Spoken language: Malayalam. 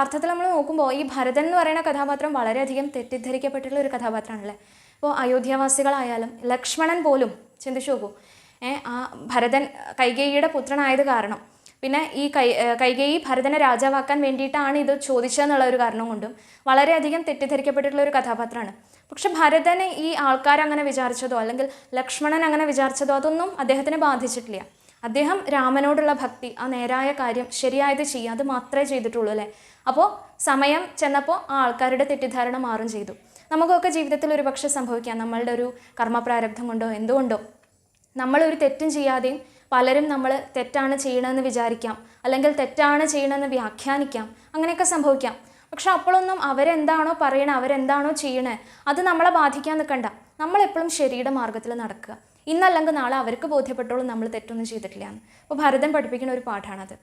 അർത്ഥത്തിൽ നമ്മൾ നോക്കുമ്പോൾ ഈ ഭരതൻ എന്ന് പറയുന്ന കഥാപാത്രം വളരെയധികം തെറ്റിദ്ധരിക്കപ്പെട്ടിട്ടുള്ള ഒരു കഥാപാത്രമാണല്ലേ? ഇപ്പോൾ അയോധ്യാവാസികളായാലും ലക്ഷ്മണൻ പോലും ചിന്തിച്ചു നോക്കൂ ആ ഭരതൻ കൈകേയിയുടെ പുത്രനായത് കാരണം പിന്നെ ഈ കൈ കൈകേയി ഭരതനെ രാജാവാക്കാൻ വേണ്ടിയിട്ടാണ് ഇത് ചോദിച്ചതെന്നുള്ള ഒരു കാരണം കൊണ്ടും വളരെയധികം തെറ്റിദ്ധരിക്കപ്പെട്ടിട്ടുള്ള ഒരു കഥാപാത്രമാണ്. പക്ഷെ ഭരതനെ ഈ ആൾക്കാർ അങ്ങനെ വിചാരിച്ചതോ അല്ലെങ്കിൽ ലക്ഷ്മണൻ അങ്ങനെ വിചാരിച്ചതോ അതൊന്നും അദ്ദേഹത്തിനെ ബാധിച്ചിട്ടില്ല. അദ്ദേഹം രാമനോടുള്ള ഭക്തി ആ നേരായ കാര്യം ശരിയായത് ചെയ്യുക അത് മാത്രമേ ചെയ്തിട്ടുള്ളൂ അല്ലേ? അപ്പോൾ സമയം ചെന്നപ്പോൾ ആ ആൾക്കാരുടെ തെറ്റിദ്ധാരണ മാറും ചെയ്തു. നമുക്കൊക്കെ ജീവിതത്തിൽ ഒരു പക്ഷെ സംഭവിക്കാം. നമ്മളുടെ ഒരു കർമ്മപ്രാരബ്ധം കൊണ്ടോ എന്തുകൊണ്ടോ നമ്മളൊരു തെറ്റും ചെയ്യാതെയും പലരും നമ്മൾ തെറ്റാണ് ചെയ്യണമെന്ന് വിചാരിക്കാം അല്ലെങ്കിൽ തെറ്റാണ് ചെയ്യണമെന്ന് വ്യാഖ്യാനിക്കാം അങ്ങനെയൊക്കെ സംഭവിക്കാം. പക്ഷെ അപ്പോഴൊന്നും അവരെന്താണോ പറയണേ അവരെന്താണോ ചെയ്യണേ അത് നമ്മളെ ബാധിക്കാൻ നിൽക്കണ്ട. നമ്മളെപ്പോഴും ശരിയുടെ മാർഗത്തിൽ നടക്കുക. ഇന്നല്ലെങ്കിൽ നാളെ അവർക്ക് ബോധ്യപ്പെട്ടോളും നമ്മൾ തെറ്റൊന്നും ചെയ്തിട്ടില്ല അപ്പോൾ ഭരതം പഠിപ്പിക്കുന്ന ഒരു പാഠമാണത്